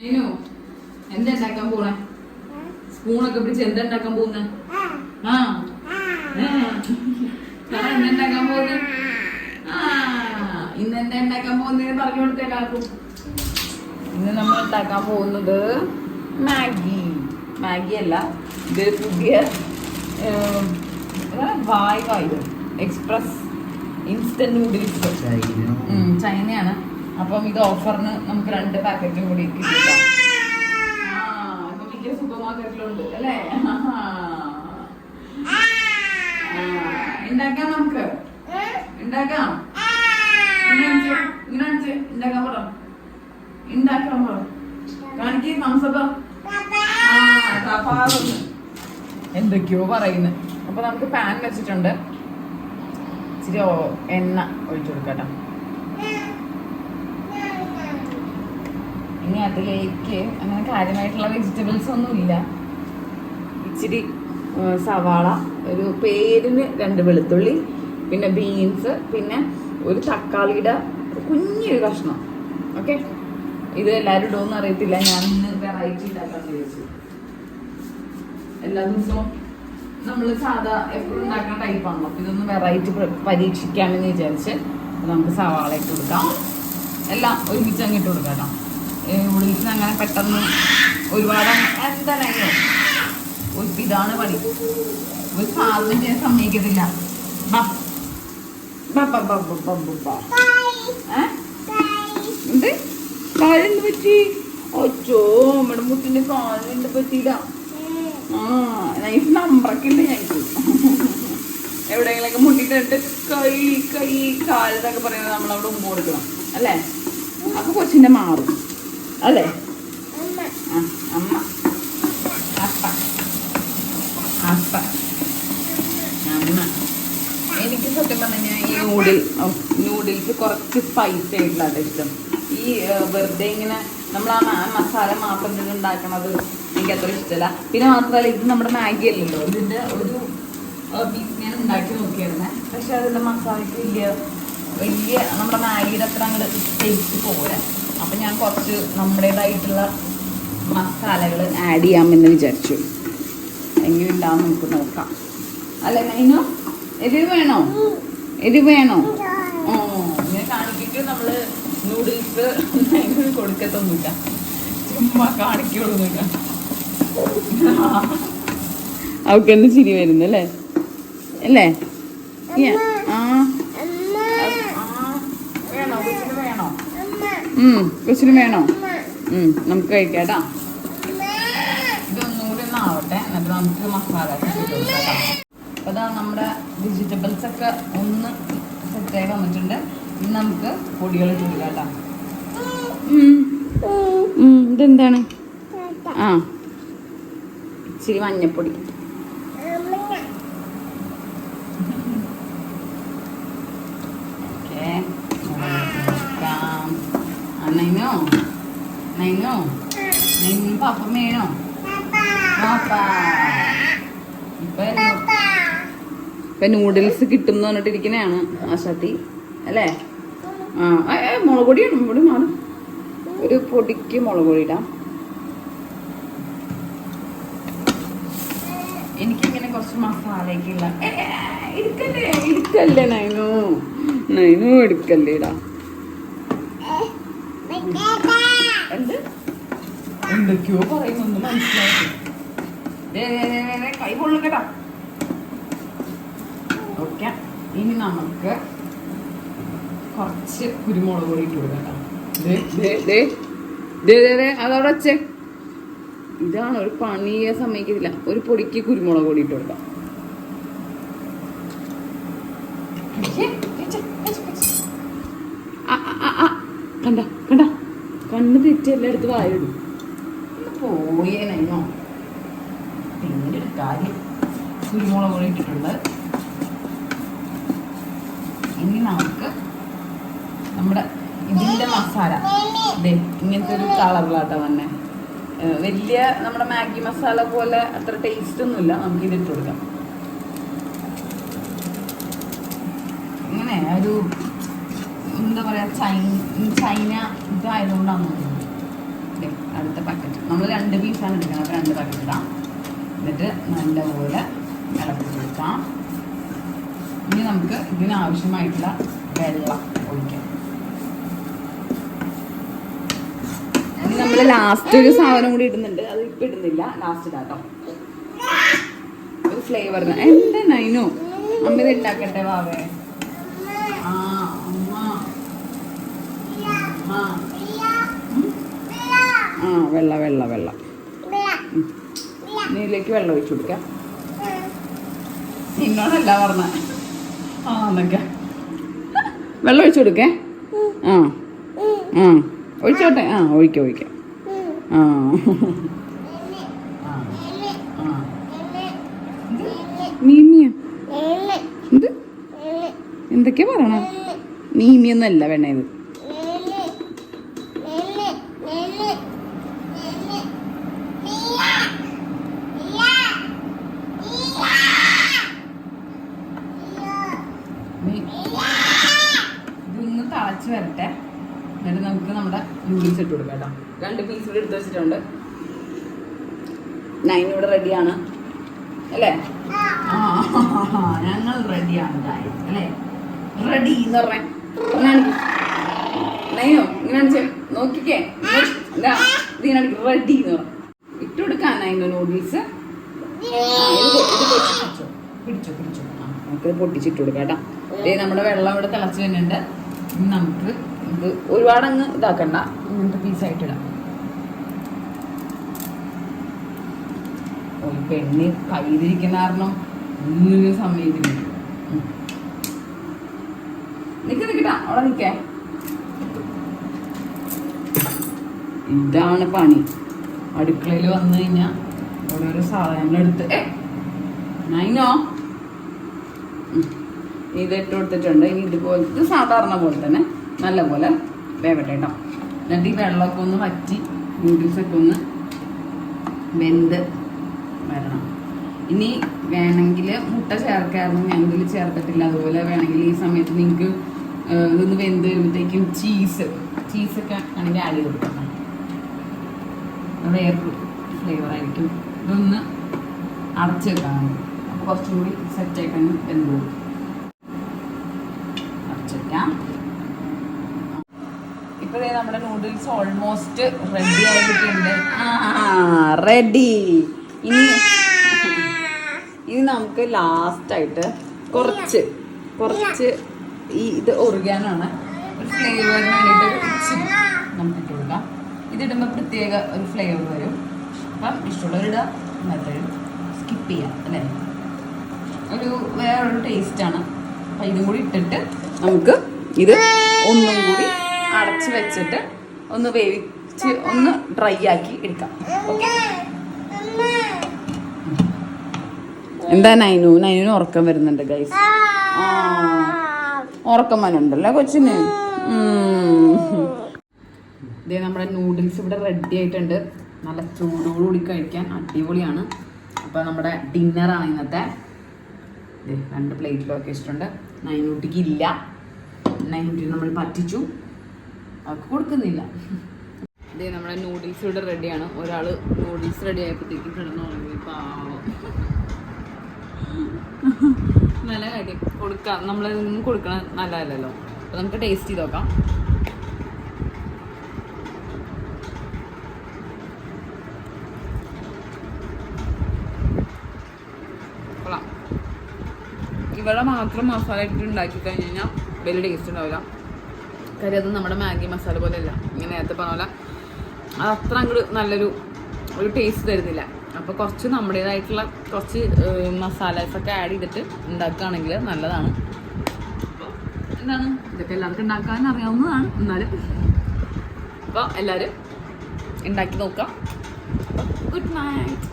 നീനു എന്താ ഉണ്ടാക്കാൻ പോണേ? സ്പൂണൊക്കെ പിടിച്ച് എന്താ ഉണ്ടാക്കാൻ പോകുന്നെ ആ. പോകുന്നെ ഇന്ന് എന്താ ഉണ്ടാക്കാൻ പോകുന്നതെന്ന് പറഞ്ഞു കൊടുത്തേ ഇന്ന് നമ്മൾ ഉണ്ടാക്കാൻ പോകുന്നത് മാഗി. മാഗി അല്ല ഇത് പുതിയ? വായ് വായു. എക്സ്പ്രസ്. Instant noodles. ചൈനയാണ്. അപ്പം ഇത് ഓഫറിന് നമുക്ക് രണ്ട് പാക്കറ്റും കൂടി കിട്ടിയിട്ടാ. ആ, ഇപ്പൊ മിക്ക സൂപ്പർ മാർക്കറ്റിലുണ്ട് അല്ലേ ഉണ്ടാക്കാം നമുക്ക്. ഉണ്ടാക്കാം. ഇങ്ങനെ കാണിച്ചേ, ഇങ്ങനെ കാണിച്ചേ, ഉണ്ടാക്കാൻ പറ. ഉണ്ടാക്കാൻ പറ. കാണിക്കേ താമസപ്പ എന്തൊക്കെയോ പറയുന്നു. അപ്പൊ നമുക്ക് പാൻ വെച്ചിട്ടുണ്ട്. ഇച്ചിരി എണ്ണ ഒഴിച്ചു കൊടുക്കട്ടോ ഇനി അതിലേക്ക് അങ്ങനെ കാര്യമായിട്ടുള്ള വെജിറ്റബിൾസ് ഒന്നും ഇല്ല. ഇച്ചിരി സവാള ഒരു പേരിന് രണ്ട് വെളുത്തുള്ളി പിന്നെ ബീൻസ് പിന്നെ ഒരു തക്കാളിയുടെ കുഞ്ഞൊരു കഷ്ണം. ഓക്കെ ഇത് എല്ലാവരും ഇടുമെന്ന് അറിയത്തില്ല. ഞാൻ ഇന്ന് വെറൈറ്റി ഉണ്ടാക്കാൻ വിചാരിച്ചു. എല്ലാ ദിവസവും നമ്മൾ സാധാ എപ്പോഴും ഉണ്ടാക്കുന്ന ടൈപ്പാണല്ലോ ഇതൊന്ന് വെറൈറ്റി പരീക്ഷിക്കാമെന്ന് വിചാരിച്ച് നമുക്ക് സവാള ഇട്ട് കൊടുക്കാം. എല്ലാം ഒരുമിച്ച് അങ്ങ് ഇട്ട് കൊടുക്കാം കേട്ടോ. ഉള്ളിൽ അങ്ങനെ പെട്ടെന്ന് ഒരുപാട് എന്തായാലും ഇതാണ് പണി. ഒരു സാധനം ചെയ്യാൻ സമ്മതിക്കത്തില്ല? എന്ത്? കാലെന്ത് മുട്ടിന്റെ കാലെന്ത് പറ്റിയില്ല? ആ നമ്പറൊക്കെ എവിടെയെങ്കിലൊക്കെ മുട്ടിട്ടിട്ട് കൈ കൈ കാലെന്നൊക്കെ പറയുന്നത് നമ്മളവിടെ മുമ്പ് കൊടുക്കണം. അല്ലേ? അപ്പൊ കൊച്ചിന്റെ മാറും. അല്ലേ? അമ്മ. അപ്പ. അപ്പ. അമ്മ. എനിക്ക് സത്യം പറഞ്ഞാൽ ഈ നൂഡിൽ നൂഡിൽസ് കുറച്ച് സ്പൈസി ആയിട്ടുള്ള ഇഷ്ടം. ഈ വെറുതെ ഇങ്ങനെ നമ്മൾ ആ മസാല മാത്രം ഇതിൽ ഉണ്ടാക്കണത് എനിക്ക് അത്ര ഇഷ്ടമല്ല പിന്നെ മാത്രമല്ല ഇത് നമ്മുടെ മാഗി അല്ലല്ലോ. ഇതിന്റെ ഒരു പീസ് ഞാൻ ഉണ്ടാക്കി നോക്കിയായിരുന്നേ. പക്ഷെ അതിന്റെ മസാലയ്ക്ക് വലിയ വലിയ നമ്മുടെ മാഗിയുടെ അത്ര അങ്ങോട്ട് ടേസ്റ്റ് പോരാ. അപ്പം ഞാൻ കുറച്ച് നമ്മുടേതായിട്ടുള്ള മസാലകൾ ആഡ് ചെയ്യാമെന്ന് വിചാരിച്ചു. എങ്കിലും ഉണ്ടാവും നമുക്ക് നോക്കാം. അല്ല നൈനോ എരിവ് വേണോ? എരിവ് വേണോ? ഓ ഇങ്ങനെ കാണിക്കിട്ട് നമ്മൾ നൂഡിൽസ് നൈനു കൊടുക്കത്തൊന്നുമില്ല. ചുമ്മാ കാണിക്കൊന്നുമില്ല അവൾക്ക് എന്ന് ചിരി വരുന്നു അല്ലേ? അല്ലേ Yeah. ആ ആ. വേണോ കൊച്ചിന് വേണോ ഉം കൊച്ചിന് വേണോ? നമുക്ക് കഴിക്കാം ഇതൊന്നും കൂടി ഒന്ന് ആവട്ടെ എന്നിട്ട് നമുക്ക് മസാല അപ്പോൾ അതാ നമ്മുടെ വെജിറ്റബിൾസ് ഒക്കെ ഒന്ന് സെറ്റായി വന്നിട്ടുണ്ട്. ഇനി നമുക്ക് പൊടികൾ ഇട്ട് കൊടുക്കാം കേട്ടോ. ഇതെന്താണ്? ആ ഇച്ചിരി മഞ്ഞപ്പൊടി ഓക്കെ നൈനോ നൈനോ നൈനു പാപ്പ വേണോ? ഇപ്പൊ നൂഡിൽസ് കിട്ടും എന്ന് പറഞ്ഞിട്ടിരിക്കണയാണ് ആശാത്തി അല്ലേ? ആ മുളക് പൊടി പൊടിയാണ് ഇവിടെ മാറും. ഒരു പൊടിക്ക് മുളക് പൊടി ഇടാം. എനിക്കിങ്ങനെ കുറച്ച് മസാലയൊക്കെ ഏ, എടുക്കല്ലേ എടുക്കല്ലേ നൈനു? നൈനു എടുക്കല്ലേ എന്ത്? എന്തൊക്കെയോ പറയുന്നൊന്നും മനസ്സിലായി കൈ കൊള്ളുകടാ ഓക്കെ. ഇനി നമുക്ക് കുറച്ച് കുരുമുളക് പൊടി ഇട്ട് കൊടുക്കാം അതവിടെ വെച്ചേ. ഇതാണ് ഒരു പണിയെ സമ്മതിക്കത്തില്ല ഒരു പൊടിക്ക് കുരുമുളക് പൊടി ഇട്ട് കൊടുക്കാം. കണ്ട? കണ്ണ് തെറ്റി എല്ലായിടത്തും വായിടും. പോയേനോ പിന്നെ കാര്യം കുരുമുളക് ഇട്ടിട്ടുണ്ട്. ഇനി നമുക്ക് നമ്മുടെ ഇതിന്റെ മസാല. ദേ ഇങ്ങനത്തെ ഒരു കളറിലാട്ടോ തന്നെ വലിയ നമ്മുടെ മാഗി മസാല പോലെ അത്ര ടേസ്റ്റ് ഒന്നുമില്ല. നമുക്ക് ഇത് ഇട്ട് കൊടുക്കാം. ഇങ്ങനെ ഒരു എന്താ പറയാ ചൈന ചൈന ഇതായതുകൊണ്ടാണ് തോന്നുന്നത് ദേ, അടുത്ത പാക്കറ്റ് നമ്മൾ രണ്ട് പീസാണ് എടുക്കുന്നത് അപ്പോൾ രണ്ട് പാക്കറ്റ് ഇടാം. എന്നിട്ട് നല്ലപോലെ ഇളക്കി കൊടുക്കാം. ഇനി നമുക്ക് ഇതിനാവശ്യമായിട്ടുള്ള വെള്ളം ഒഴിക്കാം. ഇനി നമ്മൾ ലാസ്റ്റ് ഒരു സാധനം കൂടി ഇടുന്നുണ്ട്. അത് ഇപ്പം ഇടുന്നില്ല. ലാസ്റ്റ് ഇടാട്ടോ. ഒരു ഫ്ലേവറിന് എന്താ നൈനു? അമ്മ ഇത് ഉണ്ടാക്കട്ടെ വാവേ. ആ അമ്മ. ആ. ആ വെള്ള വെള്ള വെള്ള. നീലേക്ക് വെള്ളം ഒഴിച്ചു കൊടുക്കാം. നിന്നോടല്ല പറഞ്ഞ. ആ എന്നൊക്കെ വെള്ളം ഒഴിച്ചു കൊടുക്കേ? ആ. ആ ഒഴിച്ചോട്ടെ. ആ ഒഴിക്കാം ഒഴിക്കാം. ആ. എന്തൊക്കെയാ പറയണ? നീമിയൊന്നല്ല വേണ ഇത് മീ- ഇതൊന്ന് തിളച്ച് വരട്ടെ എന്നിട്ട് നമുക്ക് നമ്മുടെ നൂഡിൽസ് ഇട്ട് കൊടുക്കാം കേട്ടോ. രണ്ട് പീസ് കൂടി എടുത്ത് വെച്ചിട്ടുണ്ട്. നൈൻ ഇവിടെ റെഡിയാണ് അല്ലേ? ഞങ്ങൾ റെഡിയാണ് അല്ലേ? റെഡി എന്ന് പറഞ്ഞേ നൈനോ ഇങ്ങനെ നോക്കിക്കേ. എന്താ ഇതിങ്ങനെ റെഡി എന്ന് പറഞ്ഞു ഇട്ട് കൊടുക്കാൻ നൈനോ നൂഡിൽസ് പിടിച്ചോ പിടിച്ചോ. നമുക്ക് പൊട്ടിച്ചിട്ട് കൊടുക്കാം കേട്ടോ. ദേ നമ്മുടെ വെള്ളം ഇവിടെ തിളച്ച് തന്നെ ഇനി നമുക്ക് ഇത് ഒരുപാടങ്ങ് ഇതാക്കണ്ട. ഇങ്ങനത്തെ പീസായിട്ടിടാം ഒരു പെണ്ണ് കയ്യിലിരിക്കുന്ന കാരണം ഒന്നിനും സമയത്തിന് നിക്ക് നിക്കട്ടാ അവിടെ നിക്കേ ഇതാണ് പണി. അടുക്കളയിൽ വന്നു കഴിഞ്ഞാൽ ഓരോരോ സാധനങ്ങൾ എടുത്ത്. ഏ, നൈനോ. ഇത് ഇട്ട് കൊടുത്തിട്ടുണ്ട്. ഇതുപോലെ ഇത് സാധാരണ പോലെ തന്നെ നല്ലപോലെ വേവട്ടെ കേട്ടോ എന്നിട്ട് ഈ വെള്ളമൊക്കെ ഒന്ന് വറ്റി നൂഡിൽസൊക്കെ ഒന്ന് വെന്ത് വരണം. ഇനി വേണമെങ്കിൽ മുട്ട ചേർക്കായിരുന്നു. ഞാൻ ഇതിൽ ചേർത്തിട്ടില്ല. അതുപോലെ വേണമെങ്കിൽ ഈ സമയത്ത് നിങ്ങൾക്ക് ഇതൊന്ന് വെന്ത് വരുമ്പോഴത്തേക്കും ചീസ് ചീസൊക്കെ ആണെങ്കിൽ ആഡ് ചെയ്ത് കൊടുക്കണം. അത് വേറൊരു ഫ്ലേവർ ആയിരിക്കും. ഇതൊന്ന് അടച്ച് വെക്കാൻ അപ്പോൾ കുറച്ചും കൂടി സെറ്റ് ആയിട്ട് അങ്ങ് വെന്ത് പോകും അടച്ച് വെക്കാം ഇപ്പൊ ദേ നമ്മുടെ നൂഡിൽസ് ഓൾമോസ്റ്റ് റെഡി ആയിട്ടുണ്ട്. റെഡി ഇനി ഇനി നമുക്ക് ലാസ്റ്റ് ആയിട്ട് കുറച്ച് കുറച്ച് ഈ ഇത് ഒറിയാനാണ്. ഒരു ഫ്ലേവറിന് വേണ്ടിയിട്ട് ഇച്ചിരി നമുക്ക് ഇട്ട് കൊടുക്കാം. ഇതിടുമ്പോൾ പ്രത്യേക ഒരു ഫ്ലേവർ വരും. അപ്പം ഇഷ്ടമുള്ളവരിടുക മറ്റൊരു സ്കിപ്പ് ചെയ്യാം അല്ലേ? ഒരു വേറൊരു ടേസ്റ്റാണ് അപ്പം ഇതും കൂടി ഇട്ടിട്ട് നമുക്ക് ഇത് ഒന്നും കൂടി അടച്ച് വെച്ചിട്ട് ഒന്ന് വേവിച്ച് ഒന്ന് ഡ്രൈ ആക്കി എടുക്കാം. ഓക്കെ എന്താ നൈനു? നൈനു ഉറക്കം വരുന്നുണ്ട് ഗൈസ് ആ. ഉറക്കം വരുന്നുണ്ടല്ലേ കൊച്ചിന്. ഇതേ നമ്മുടെ നൂഡിൽസ് ഇവിടെ റെഡി ആയിട്ടുണ്ട്. നല്ല ചൂടോടുകൂടി കഴിക്കാൻ അടിപൊളിയാണ്. അപ്പോൾ നമ്മുടെ ഡിന്നറാണ് ഇന്നത്തെ. രണ്ട് പ്ലേറ്റിലൊക്കെ വെച്ചിട്ടുണ്ട് നൈനൂട്ടിക്ക് ഇല്ല. നൈനൂട്ടി നമ്മൾ പറ്റിച്ചു. അവർക്ക് കൊടുക്കുന്നില്ല. ഇതേ നമ്മുടെ നൂഡിൽസ് ഇവിടെ റെഡിയാണ് ഒരാൾ നൂഡിൽസ് റെഡി ആയപ്പോഴത്തേക്കും കിടന്നു തുടങ്ങി നല്ല കാര്യം. കൊടുക്കാം. നമ്മളതൊന്നും കൊടുക്കണ നല്ലതല്ലല്ലോ. അപ്പോൾ നമുക്ക് ടേസ്റ്റ് ചെയ്ത് നോക്കാം. ഇവിടെ മാത്രം മസാല ഇട്ടിട്ട് ഉണ്ടാക്കി കഴിഞ്ഞ് കഴിഞ്ഞാൽ വലിയ ടേസ്റ്റ് ഉണ്ടാവില്ല. കാര്യം അത് നമ്മുടെ മാഗി മസാല പോലെ അല്ല ഇങ്ങനെ നേരത്തെ പറഞ്ഞ പോലെ അത് അത്ര അങ്ങോട്ട് നല്ലൊരു ഒരു ടേസ്റ്റ് തരുന്നില്ല. അപ്പോൾ കുറച്ച് നമ്മുടേതായിട്ടുള്ള കുറച്ച് മസാലസ് ഒക്കെ ആഡ് ചെയ്തിട്ട് ഉണ്ടാക്കുകയാണെങ്കിൽ നല്ലതാണ്. അപ്പോൾ എന്താണ്? ഇതൊക്കെ എല്ലാവർക്കും ഉണ്ടാക്കാൻ അറിയാവുന്നതാണ്. എന്നാലും അപ്പോൾ എല്ലാവരും ഉണ്ടാക്കി നോക്കാം. Good night